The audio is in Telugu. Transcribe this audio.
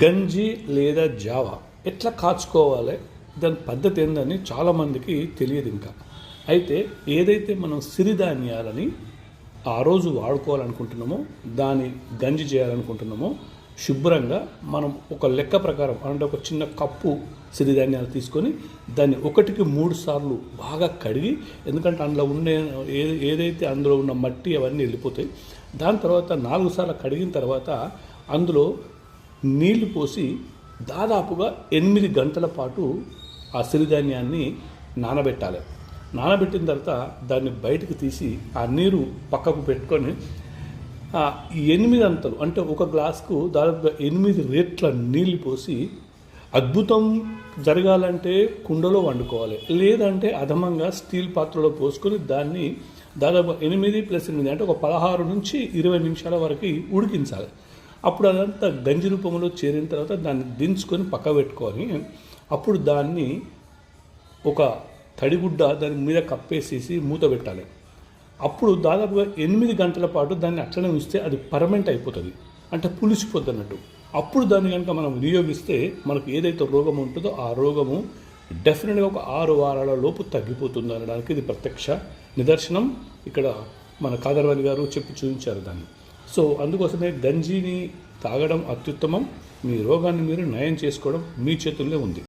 గంజి లేదా జావ ఎట్లా కాచుకోవాలి? దాని పద్ధతి ఏందని చాలామందికి తెలియదు ఇంకా. అయితే ఏదైతే మనం సిరిధాన్యాలని ఆ రోజు వాడుకోవాలనుకుంటున్నామో దాన్ని గంజి చేయాలనుకుంటున్నామో శుభ్రంగా మనం ఒక లెక్క ప్రకారం అంటే ఒక చిన్న కప్పు సిరిధాన్యాలు తీసుకొని దాన్ని ఒకటికి మూడు సార్లు బాగా కడిగి ఎందుకంటే అందులో ఉండే ఏ- ఏదైతే అందులో ఉన్న మట్టి అవన్నీ వెళ్ళిపోతాయి దాని తర్వాత నాలుగు సార్లు కడిగిన తర్వాత అందులో నీళ్ళు పోసి దాదాపుగా ఎనిమిది గంటల పాటు ఆ సిరిధాన్యాన్ని నానబెట్టాలి. నానబెట్టిన తర్వాత దాన్ని బయటకు తీసి ఆ నీరు పక్కకు పెట్టుకొని ఎనిమిది అంతలు అంటే ఒక గ్లాస్కు దాదాపుగా ఎనిమిది రేట్ల నీళ్ళు పోసి అద్భుతం జరగాలంటే కుండలో వండుకోవాలి. లేదంటే అధమంగా స్టీల్ పాత్రలో పోసుకొని దాన్ని దాదాపు ఎనిమిది ప్లస్ ఎనిమిది అంటే ఒక పదహారు నుంచి ఇరవై నిమిషాల వరకు ఉడికించాలి. అప్పుడు అదంతా గంజి రూపంలో చేరిన తర్వాత దాన్ని దించుకొని పక్క పెట్టుకొని అప్పుడు దాన్ని ఒక తడిగుడ్డ దాని మీద కప్పేసేసి మూత పెట్టాలి. అప్పుడు దాదాపుగా ఎనిమిది గంటల పాటు దాన్ని అట్లనే ఉంచితే అది పర్మనెంట్ అయిపోతుంది. అంటే పులిసిపోద్ది అన్నట్టు అప్పుడు దాన్ని కనుక మనం వినియోగిస్తే మనకు ఏదైతే రోగం ఉంటుందో ఆ రోగము డెఫినెట్గా ఒక ఆరు వారాల లోపు తగ్గిపోతుంది అనడానికి ఇది ప్రత్యక్ష నిదర్శనం. ఇక్కడ మన కాదర్వాణి గారు చెప్పి చూపించారు దాన్ని. సో అందుకోసమే గంజీని తాగడం అత్యుత్తమం. మీ రోగాన్ని మీరు నయం చేసుకోవడం మీ చేతుల్లో ఉంది.